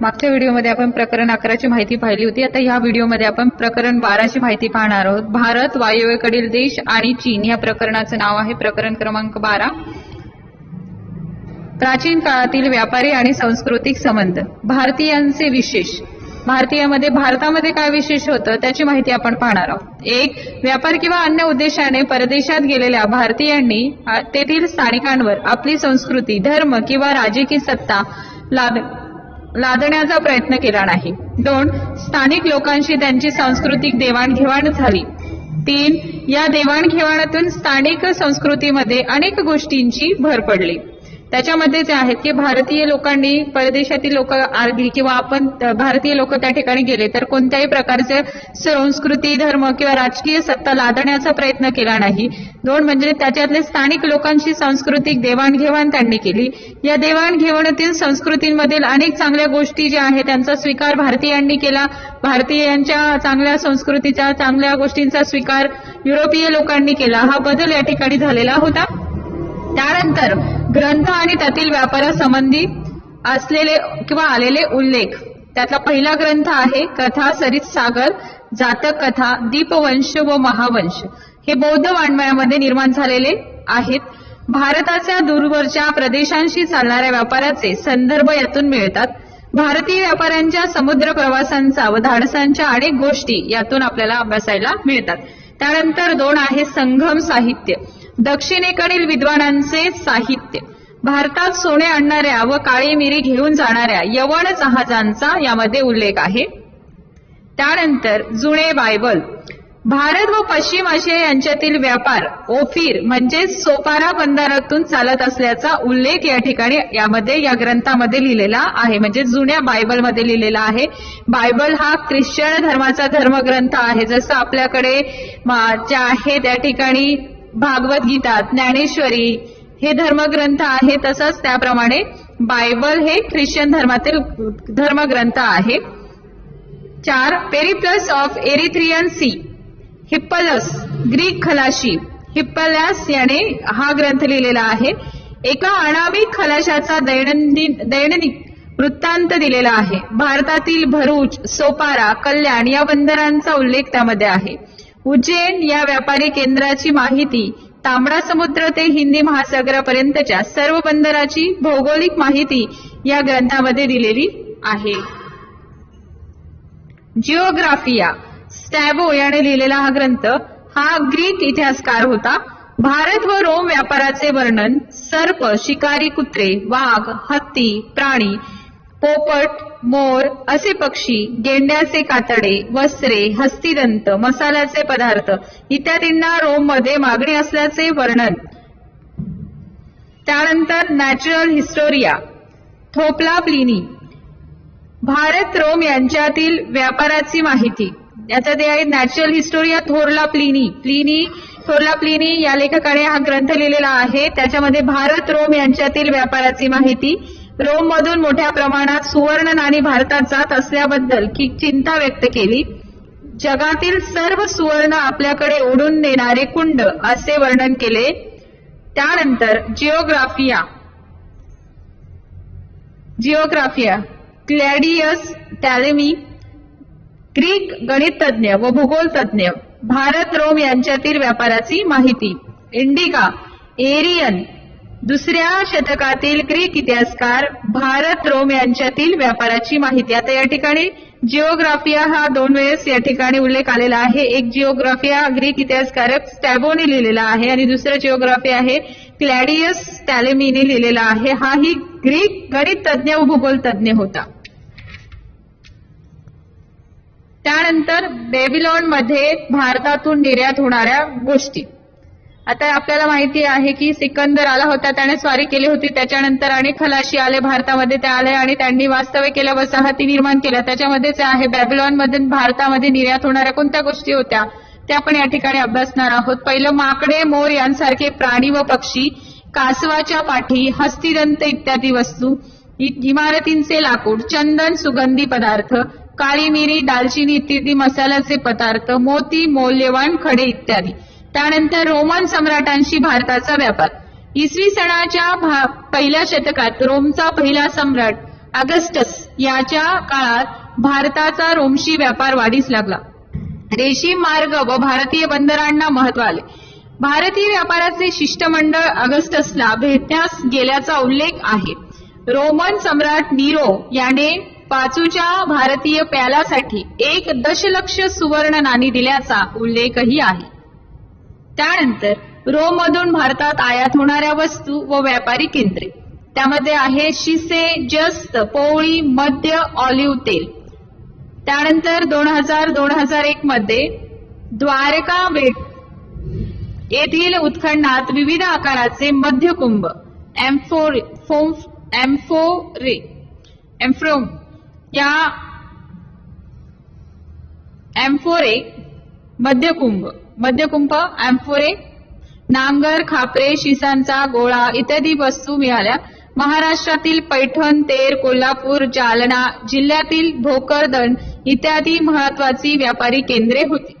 मागच्या व्हिडिओमध्ये आपण प्रकरण अकराची माहिती पाहिली होती. आता ह्या व्हिडिओमध्ये आपण प्रकरण बाराची माहिती पाहणार आहोत. भारत वायव्येकडील देश आणि चीन या प्रकरणाचं नाव आहे प्रकरण क्रमांक बारा. प्राचीन काळातील व्यापारी आणि सांस्कृतिक संबंध. भारतीयांचे विशेष. भारतीयामध्ये भारतामध्ये काय विशेष होतं त्याची माहिती आपण पाहणार आहोत. एक व्यापार किंवा अन्य उद्देशाने परदेशात गेलेल्या भारतीयांनी तेथील स्थानिकांवर आपली संस्कृती धर्म किंवा राजकीय सत्ता लाभ लादण्याचा प्रयत्न केला नाही. दोन स्थानिक लोकांशी त्यांची सांस्कृतिक देवाणघेवाण झाली. तीन या देवाणघेवाणातून स्थानिक संस्कृतीमध्ये अनेक गोष्टींची भर पडली. त्याच्यामध्ये जे आहेत की भारतीय लोकांनी परदेशातील लोक आली किंवा आपण भारतीय लोक त्या ठिकाणी गेले तर कोणत्याही प्रकारचे संस्कृती धर्म किंवा राजकीय सत्ता लादण्याचा प्रयत्न केला नाही. दोन म्हणजे त्याच्यातले स्थानिक लोकांशी सांस्कृतिक देवाणघेवाण त्यांनी केली. या देवाणघेवाणीतील संस्कृतींमधील अनेक चांगल्या गोष्टी ज्या आहेत त्यांचा स्वीकार भारतीयांनी केला. भारतीयांच्या चांगल्या संस्कृतीचा चांगल्या गोष्टींचा स्वीकार युरोपीय लोकांनी केला. हा बदल या ठिकाणी झालेला होता. त्यानंतर ग्रंथ आणि त्यातील व्यापारासंबंधी असलेले किंवा आलेले उल्लेख. त्यातला पहिला ग्रंथ आहे कथा सरित सागर जातक कथा दीपवंश व महावंश. हे बौद्ध वाङ्मयामध्ये निर्माण झालेले आहेत. भारताच्या दूरवरच्या प्रदेशांशी चालणाऱ्या व्यापाराचे संदर्भ यातून मिळतात. भारतीय व्यापाऱ्यांच्या समुद्र प्रवासांचा व धाडसांच्या अनेक गोष्टी यातून आपल्याला अभ्यासायला मिळतात. त्यानंतर दोन आहे संगम साहित्य. दक्षिणेकडील विद्वानांचे साहित्य. भारतात सोने आणणाऱ्या व काळी मिरी घेऊन जाणाऱ्या यवन जहाजांचा यामध्ये उल्लेख आहे. त्यानंतर जुने बायबल. भारत व पश्चिम आशिया यांच्यातील व्यापार ओफीर म्हणजे सोपारा बंदरातून चालत असल्याचा उल्लेख या ठिकाणी यामध्ये या ग्रंथामध्ये लिहिलेला आहे. म्हणजे जुन्या बायबलमध्ये लिहिलेला आहे. बायबल हा ख्रिश्चन धर्माचा धर्मग्रंथ आहे. जसं आपल्याकडे म- जे आहे त्या ठिकाणी भागवत गीता ज्ञानेश्वरी हे धर्मग्रंथ आहे तसंच त्याप्रमाणे बायबल हे ख्रिश्चन धर्मातील धर्मग्रंथ आहे. चार Periplus of Erythraean sea Hippalus Greek खलाशी हिप्पलस याने हा ग्रंथ लिहिलेला आहे. एका अनामिक खलाशाचा दैनंदिन दैनंदिन वृत्तांत दिलेला आहे. भारतातील भरूच सोपारा कल्याण या बंदरांचा उल्लेख त्यामध्ये आहे. उज्जैन या व्यापारी केंद्राची माहिती तांबडा समुद्र ते हिंदी महासागरापर्यंतच्या सर्व बंदराची भौगोलिक माहिती या ग्रंथामध्ये दिलेली आहे. जिओग्राफिया स्टॅबो याने लिहिलेला हा ग्रंथ हा ग्रीक इतिहासकार होता. भारत व रोम व्यापाराचे वर्णन सर्प शिकारी कुत्रे वाघ हत्ती प्राणी पोपट मोर असे पक्षी गेंड्याचे कातडे वस्त्रे हस्तिदंत मसाल्याचे पदार्थ इत्यादींना रोममध्ये मागणी असल्याचे वर्णन. त्यानंतर नॅचरल हिस्टोरिया थोपला प्लिनी भारत रोम यांच्यातील व्यापाराची माहिती. याच्यात आहे नॅचरल हिस्टोरिया थोरला प्लिनी प्लिनी थोरला प्लिनी या लेखकाने हा ग्रंथ लिहिलेला आहे. त्याच्यामध्ये भारत रोम यांच्यातील व्यापाराची माहिती रोम मधून मोठ्या प्रमाणात सुवर्ण नाणी भारतात जात असल्याबद्दल की चिंता व्यक्त केली. जगातील सर्व सुवर्ण आपल्याकडे ओढून नेणारे कुंड असे वर्णन केले. त्यानंतर जिओग्राफिया. जिओग्राफिया. क्लॅडियस टॅलेमी. ग्रीक गणितज्ञ व भूगोल तज्ञ भारत रोम यांच्यातील व्यापाराची माहिती. इंडिका. एरियन. दुसऱ्या शतकातील ग्रीक इतिहासकार भारत रोम यांच्यातील व्यापाराची माहिती. आता या ठिकाणी जिओग्राफिया हा दोन वेळेस या ठिकाणी उल्लेख आलेला आहे. एक जिओग्राफिया ग्रीक इतिहासकारक स्टॅबोने लिहिलेला आहे आणि दुसरं जिओग्राफी आहे क्लॅडियस टॅलेमीने लिहिलेला आहे. हा ही ग्रीक गणित तज्ञ व भूगोल तज्ञ होता. त्यानंतर बेबिलॉनमध्ये भारतातून निर्यात होणाऱ्या गोष्टी. आता आपल्याला माहिती आहे की सिकंदर आला होता त्याने स्वारी केली होती त्याच्यानंतर अनेक खलाशी आले भारतामध्ये ते आले आणि त्यांनी वास्तव्य केल्या वसाहती निर्माण केल्या. त्याच्यामध्येच आहे बॅबिलॉनमध्ये भारतामध्ये निर्यात होणाऱ्या कोणत्या गोष्टी होत्या त्या आपण या ठिकाणी अभ्यासणार आहोत. पहिलं माकडे मोर यांसारखे प्राणी व पक्षी कासवाच्या पाठी हस्तिदंत इत्यादी वस्तू इमारतींचे लाकूड चंदन सुगंधी पदार्थ काळी मिरी दालचिनी इत्यादी मसाल्याचे पदार्थ मोती मौल्यवान खडे इत्यादी. त्यानंतर रोमन सम्राटांशी भारताचा व्यापार. इसवी सणाच्या पहिल्या शतकात रोमचा पहिला सम्राट अगस्टस याच्या काळात भारताचा रोमशी व्यापार वाढीस लागला. रेशीम मार्ग व भारतीय बंदरांना महत्त्व आले. भारतीय व्यापाराचे शिष्टमंडळ ऑगस्टसला भेटण्यास गेल्याचा उल्लेख आहे. रोमन सम्राट नीरो याने पाचूच्या भारतीय प्यालासाठी एक दशलक्ष सुवर्ण नाणी दिल्याचा उल्लेखही आहे. त्यानंतर रोममधून भारतात आयात होणाऱ्या वस्तू व व्यापारी केंद्रे. त्यामध्ये आहे शिसे जस्त पोळी मद्य ऑलिव्ह तेल. त्यानंतर दोन हजार दोन हजार एक मध्ये द्वारका बेट येथील उत्खननात विविध आकाराचे मध्यकुंभ एम्फोरे एम्फोरे एम्फ्रोम या एम्फोरे मध्यकुंभ. मध्यकुंभ अँफोरे नांगर खापरे शिसांचा गोळा इत्यादी वस्तू मिळाल्या. महाराष्ट्रातील पैठण तेर कोल्हापूर जालना जिल्ह्यातील भोकरदन इत्यादी महत्वाची व्यापारी केंद्रे होती.